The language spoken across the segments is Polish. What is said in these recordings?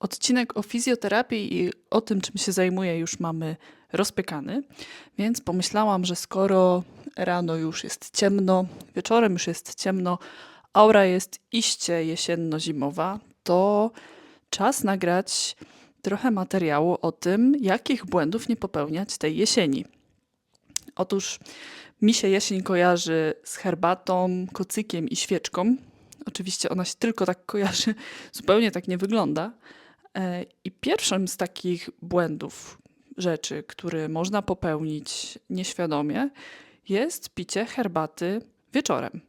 Odcinek o fizjoterapii i o tym, czym się zajmuję, już mamy rozpykany, więc pomyślałam, że skoro rano już jest ciemno, wieczorem już jest ciemno, aura jest iście jesienno-zimowa, to czas nagrać trochę materiału o tym, jakich błędów nie popełniać tej jesieni. Otóż mi się jesień kojarzy z herbatą, kocykiem i świeczką. Oczywiście ona się tylko tak kojarzy, zupełnie tak nie wygląda. E, I pierwszym z takich błędów, rzeczy, które można popełnić nieświadomie, jest picie herbaty wieczorem.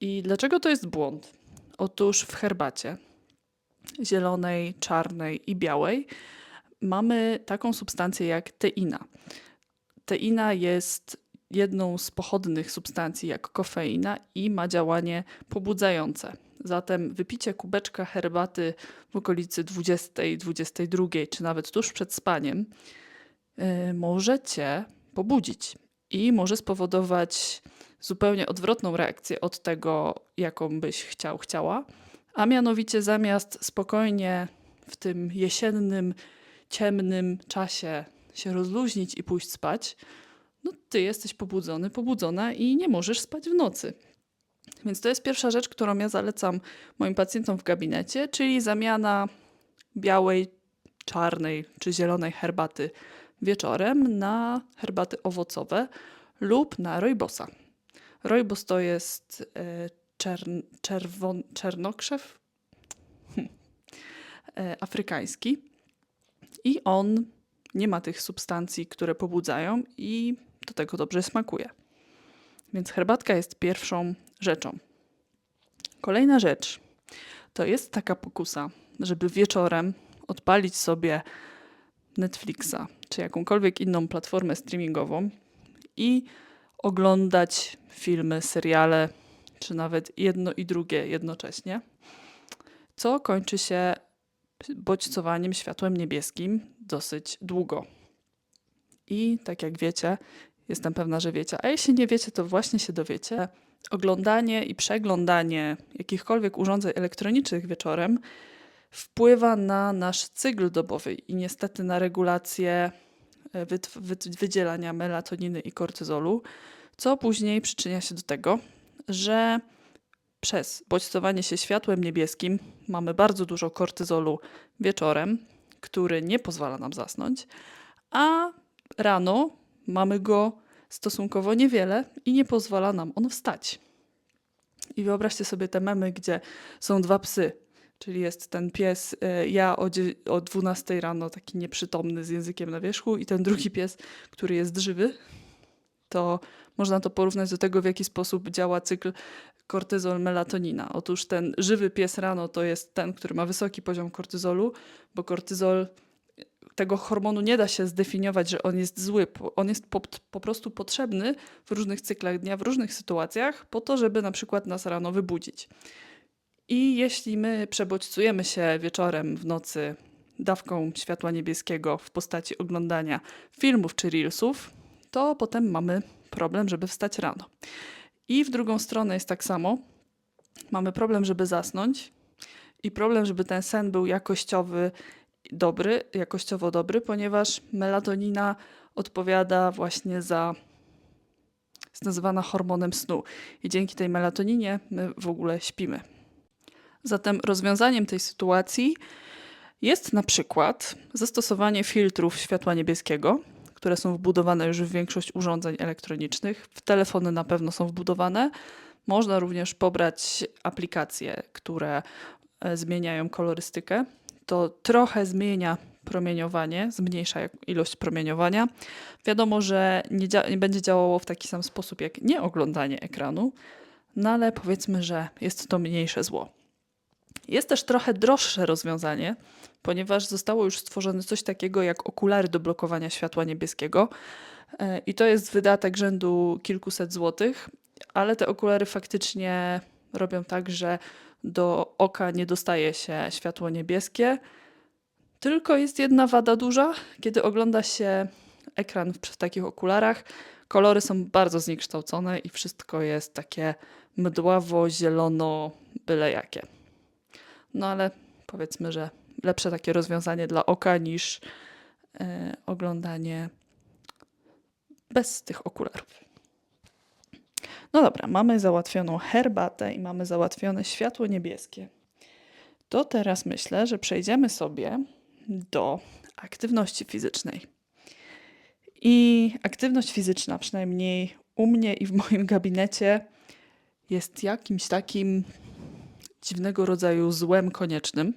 I dlaczego to jest błąd? Otóż w herbacie zielonej, czarnej i białej mamy taką substancję jak teina. Teina jest jedną z pochodnych substancji jak kofeina i ma działanie pobudzające. Zatem wypicie kubeczka herbaty w okolicy 20-22, czy nawet tuż przed spaniem, yy, może cię pobudzić i może spowodować zupełnie odwrotną reakcję od tego, jaką byś chciał, chciała. A mianowicie zamiast spokojnie w tym jesiennym, ciemnym czasie się rozluźnić i pójść spać, no ty jesteś pobudzony, pobudzona i nie możesz spać w nocy. Więc to jest pierwsza rzecz, którą ja zalecam moim pacjentom w gabinecie, czyli zamiana białej, czarnej czy zielonej herbaty wieczorem na herbaty owocowe lub na rojbosa. Rojbos to jest e, czern, czerwon, czernokrzew hm. e, afrykański i on nie ma tych substancji, które pobudzają i do tego dobrze smakuje. Więc herbatka jest pierwszą rzeczą. Kolejna rzecz to jest taka pokusa, żeby wieczorem odpalić sobie Netflixa czy jakąkolwiek inną platformę streamingową i oglądać filmy, seriale, czy nawet jedno i drugie jednocześnie, co kończy się bodźcowaniem światłem niebieskim dosyć długo. I tak jak wiecie, jestem pewna, że wiecie, a jeśli nie wiecie, to właśnie się dowiecie. Oglądanie i przeglądanie jakichkolwiek urządzeń elektronicznych wieczorem wpływa na nasz cykl dobowy i niestety na regulację e, wydzielania melatoniny i kortyzolu, co później przyczynia się do tego, że przez bodźcowanie się światłem niebieskim mamy bardzo dużo kortyzolu wieczorem, który nie pozwala nam zasnąć, a rano mamy go stosunkowo niewiele i nie pozwala nam on wstać. I wyobraźcie sobie te memy, gdzie są dwa psy, czyli jest ten pies, e, ja o, o 12 rano, taki nieprzytomny z językiem na wierzchu, i ten drugi pies, który jest żywy. To można to porównać do tego, w jaki sposób działa cykl kortyzol melatonina. Otóż ten żywy pies rano to jest ten, który ma wysoki poziom kortyzolu, bo kortyzol tego hormonu nie da się zdefiniować, że on jest zły. On jest po, po, prostu potrzebny w różnych cyklach dnia, w różnych sytuacjach, po to, żeby na przykład nas rano wybudzić. I jeśli my przebodźcujemy się wieczorem w nocy dawką światła niebieskiego w postaci oglądania filmów czy reelsów, to potem mamy problem, żeby wstać rano. I w drugą stronę jest tak samo. Mamy problem, żeby zasnąć i problem, żeby ten sen był jakościowy, dobry, jakościowo dobry, ponieważ melatonina odpowiada właśnie za jest nazywana hormonem snu i dzięki tej melatoninie my w ogóle śpimy. Zatem rozwiązaniem tej sytuacji jest na przykład zastosowanie filtrów światła niebieskiego, które są wbudowane już w większość urządzeń elektronicznych. W telefony na pewno są wbudowane. Można również pobrać aplikacje, które e, zmieniają kolorystykę. To trochę zmienia promieniowanie, zmniejsza ilość promieniowania. Wiadomo, że nie, nie będzie działało w taki sam sposób jak nieoglądanie ekranu, no ale powiedzmy, że jest to mniejsze zło. Jest też trochę droższe rozwiązanie, ponieważ zostało już stworzone coś takiego jak okulary do blokowania światła niebieskiego. E, I to jest wydatek rzędu kilkuset złotych, ale te okulary faktycznie robią tak, że do oka nie dostaje się światło niebieskie. Tylko jest jedna wada duża, kiedy ogląda się ekran w takich okularach. Kolory są bardzo zniekształcone i wszystko jest takie mdławo, zielono, byle jakie. No ale powiedzmy, że lepsze takie rozwiązanie dla oka niż e, oglądanie bez tych okularów. No dobra, mamy załatwioną herbatę i mamy załatwione światło niebieskie. To teraz myślę, że przejdziemy sobie do aktywności fizycznej. I aktywność fizyczna, przynajmniej u mnie i w moim gabinecie, jest jakimś takim dziwnego rodzaju złem koniecznym.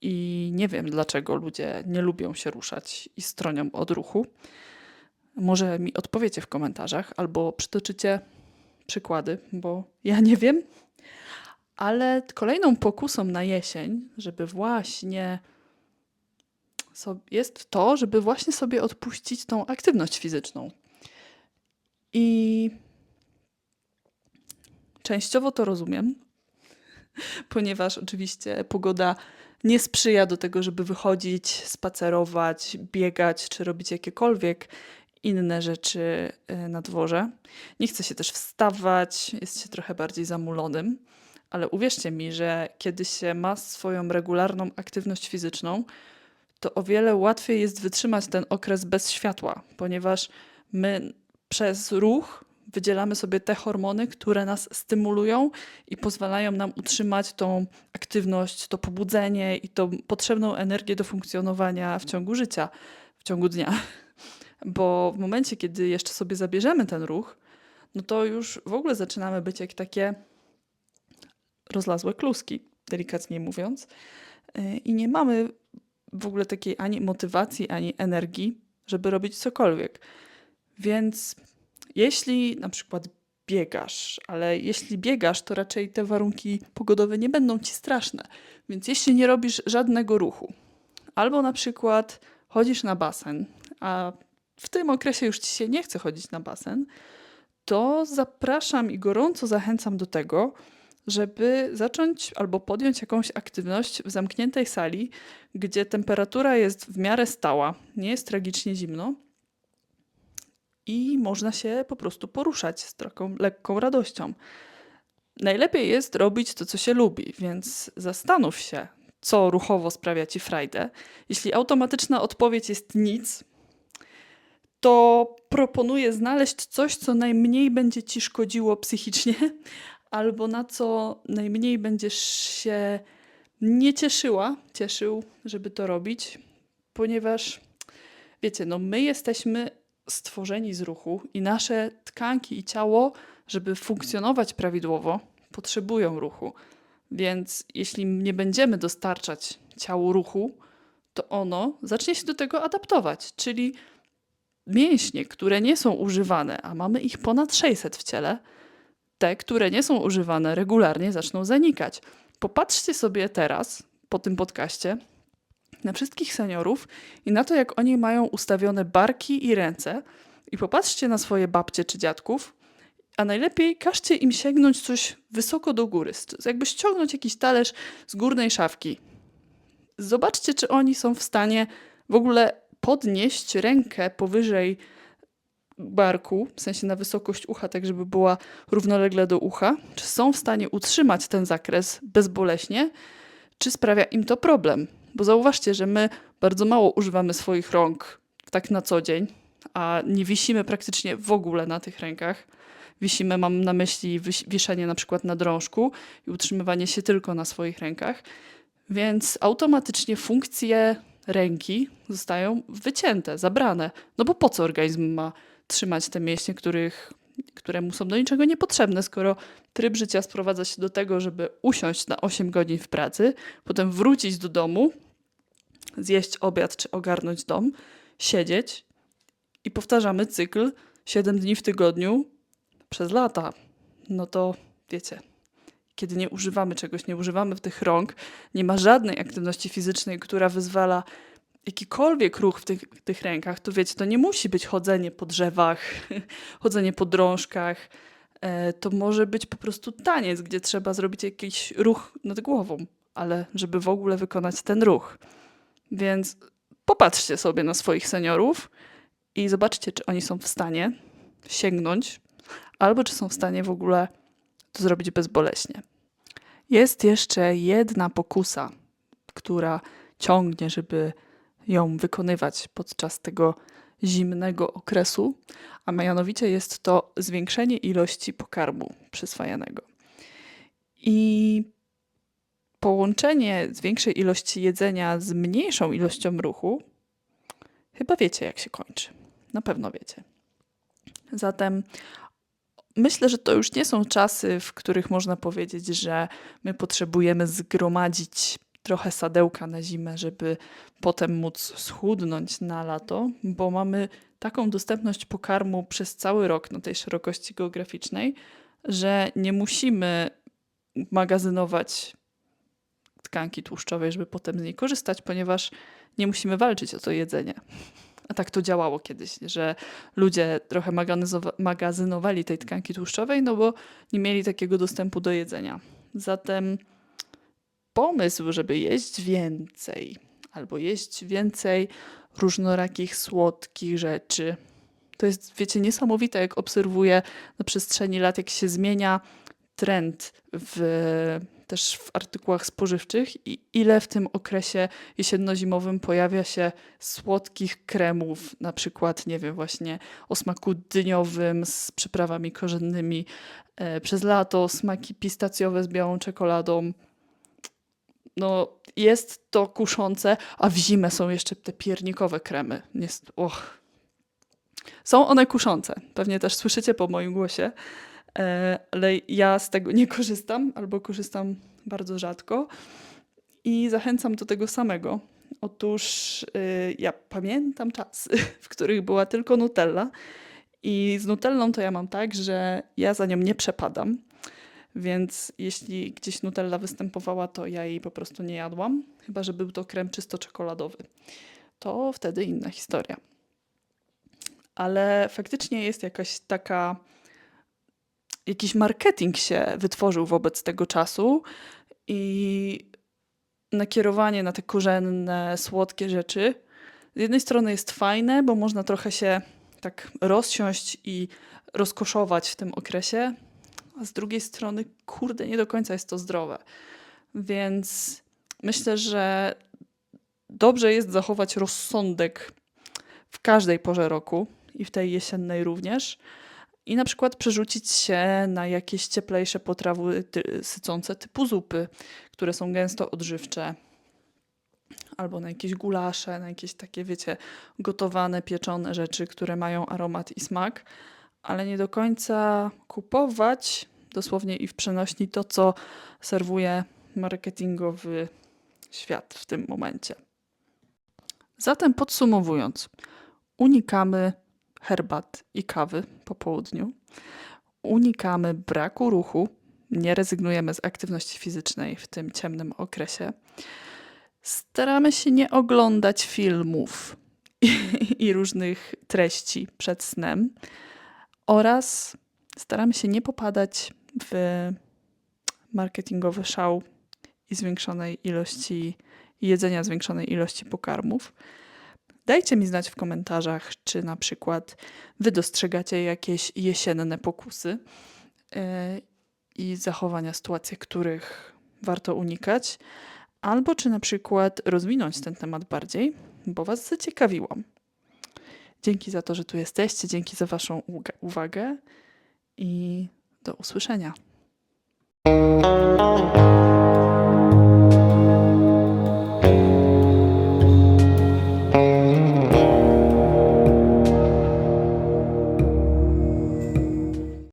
I nie wiem, dlaczego ludzie nie lubią się ruszać i stronią od ruchu. Może mi odpowiecie w komentarzach albo przytoczycie przykłady, bo ja nie wiem. Ale kolejną pokusą na jesień, żeby właśnie jest to, żeby właśnie sobie odpuścić tą aktywność fizyczną. I częściowo to rozumiem, ponieważ oczywiście pogoda nie sprzyja do tego, żeby wychodzić, spacerować, biegać czy robić jakiekolwiek inne rzeczy y, na dworze. Nie chce się też wstawać, jest się trochę bardziej zamulonym, ale uwierzcie mi, że kiedy się ma swoją regularną aktywność fizyczną, to o wiele łatwiej jest wytrzymać ten okres bez światła, ponieważ my przez ruch wydzielamy sobie te hormony, które nas stymulują i pozwalają nam utrzymać tą aktywność, to pobudzenie i tą potrzebną energię do funkcjonowania w ciągu życia, w ciągu dnia. Bo w momencie, kiedy jeszcze sobie zabierzemy ten ruch, no to już w ogóle zaczynamy być jak takie rozlazłe kluski, delikatnie mówiąc, Yy, i nie mamy w ogóle takiej ani motywacji, ani energii, żeby robić cokolwiek. Więc jeśli na przykład biegasz, ale jeśli biegasz, to raczej te warunki pogodowe nie będą ci straszne. Więc jeśli nie robisz żadnego ruchu, albo na przykład chodzisz na basen, a w tym okresie już ci się nie chce chodzić na basen, to zapraszam i gorąco zachęcam do tego, żeby zacząć albo podjąć jakąś aktywność w zamkniętej sali, gdzie temperatura jest w miarę stała, nie jest tragicznie zimno i można się po prostu poruszać z taką lekką radością. Najlepiej jest robić to, co się lubi, więc zastanów się, co ruchowo sprawia ci frajdę. Jeśli automatyczna odpowiedź jest nic, to proponuję znaleźć coś, co najmniej będzie ci szkodziło psychicznie, albo na co najmniej będziesz się nie cieszyła, cieszył, żeby to robić, ponieważ wiecie, no my jesteśmy stworzeni z ruchu i nasze tkanki i ciało, żeby funkcjonować prawidłowo, potrzebują ruchu. Więc jeśli nie będziemy dostarczać ciału ruchu, to ono zacznie się do tego adaptować, czyli mięśnie, które nie są używane, a mamy ich ponad 600 w ciele, te, które nie są używane regularnie, zaczną zanikać. Popatrzcie sobie teraz po tym podcaście na wszystkich seniorów i na to, jak oni mają ustawione barki i ręce, i popatrzcie na swoje babcie czy dziadków, a najlepiej każcie im sięgnąć coś wysoko do góry, jakby ściągnąć jakiś talerz z górnej szafki. Zobaczcie, czy oni są w stanie w ogóle podnieść rękę powyżej barku, w sensie na wysokość ucha, tak żeby była równolegle do ucha, czy są w stanie utrzymać ten zakres bezboleśnie, czy sprawia im to problem. Bo zauważcie, że my bardzo mało używamy swoich rąk tak na co dzień, a nie wisimy praktycznie w ogóle na tych rękach. Wisimy, mam na myśli wieszenie na przykład na drążku i utrzymywanie się tylko na swoich rękach, więc automatycznie funkcje ręki zostają wycięte, zabrane. No bo po co organizm ma trzymać te mięśnie, których, które mu są do niczego niepotrzebne, skoro tryb życia sprowadza się do tego, żeby usiąść na 8 godzin w pracy, potem wrócić do domu, zjeść obiad czy ogarnąć dom, siedzieć i powtarzamy cykl 7 dni w tygodniu przez lata. No to wiecie, kiedy nie używamy czegoś, nie używamy tych rąk, nie ma żadnej aktywności fizycznej, która wyzwala jakikolwiek ruch w tych, tych rękach, to wiecie, to nie musi być chodzenie po drzewach, chodzenie po drążkach. E, To może być po prostu taniec, gdzie trzeba zrobić jakiś ruch nad głową, ale żeby w ogóle wykonać ten ruch. Więc popatrzcie sobie na swoich seniorów i zobaczcie, czy oni są w stanie sięgnąć, albo czy są w stanie w ogóle to zrobić bezboleśnie. Jest jeszcze jedna pokusa, która ciągnie, żeby ją wykonywać podczas tego zimnego okresu, a mianowicie jest to zwiększenie ilości pokarmu przyswajanego. I połączenie większej ilości jedzenia z mniejszą ilością ruchu, chyba wiecie, jak się kończy. Na pewno wiecie. Zatem myślę, że to już nie są czasy, w których można powiedzieć, że my potrzebujemy zgromadzić trochę sadełka na zimę, żeby potem móc schudnąć na lato, bo mamy taką dostępność pokarmu przez cały rok na tej szerokości geograficznej, że nie musimy magazynować tkanki tłuszczowej, żeby potem z niej korzystać, ponieważ nie musimy walczyć o to jedzenie. A tak to działało kiedyś, że ludzie trochę magazynowa- magazynowali tej tkanki tłuszczowej, no bo nie mieli takiego dostępu do jedzenia. Zatem pomysł, żeby jeść więcej albo jeść więcej różnorakich słodkich rzeczy. To jest, wiecie, niesamowite, jak obserwuję na przestrzeni lat, jak się zmienia trend w, też w artykułach spożywczych i ile w tym okresie jesienno-zimowym pojawia się słodkich kremów, na przykład, nie wiem, właśnie o smaku dyniowym z przyprawami korzennymi, e, przez lato smaki pistacjowe z białą czekoladą. No, jest to kuszące, a w zimę są jeszcze te piernikowe kremy. Jest, och. Są one kuszące. Pewnie też słyszycie po moim głosie, e, ale ja z tego nie korzystam albo korzystam bardzo rzadko i zachęcam do tego samego. Otóż y, ja pamiętam czasy, w których była tylko Nutella i z Nutellą to ja mam tak, że ja za nią nie przepadam. Więc jeśli gdzieś Nutella występowała, to ja jej po prostu nie jadłam, chyba że był to krem czysto czekoladowy. To wtedy inna historia. Ale faktycznie jest jakaś taka. Jakiś marketing się wytworzył wobec tego czasu i nakierowanie na te korzenne, słodkie rzeczy. Z jednej strony jest fajne, bo można trochę się tak rozsiąść i rozkoszować w tym okresie, a z drugiej strony, kurde, nie do końca jest to zdrowe. Więc myślę, że dobrze jest zachować rozsądek w każdej porze roku i w tej jesiennej również. I na przykład przerzucić się na jakieś cieplejsze potrawy sycące typu zupy, które są gęsto odżywcze. Albo na jakieś gulasze, na jakieś takie, wiecie, gotowane, pieczone rzeczy, które mają aromat i smak ale nie do końca kupować dosłownie i w przenośni to, co serwuje marketingowy świat w tym momencie. Zatem podsumowując, unikamy herbat i kawy po południu, unikamy braku ruchu, nie rezygnujemy z aktywności fizycznej w tym ciemnym okresie. Staramy się nie oglądać filmów i, i różnych treści przed snem oraz staramy się nie popadać w marketingowy szał i zwiększonej ilości jedzenia, zwiększonej ilości pokarmów. Dajcie mi znać w komentarzach, czy na przykład wy dostrzegacie jakieś jesienne pokusy yy, i zachowania, sytuacje, których warto unikać, albo czy na przykład rozwinąć ten temat bardziej, bo was zaciekawiłam. Dzięki za to, że tu jesteście, dzięki za Waszą uwagę i do usłyszenia.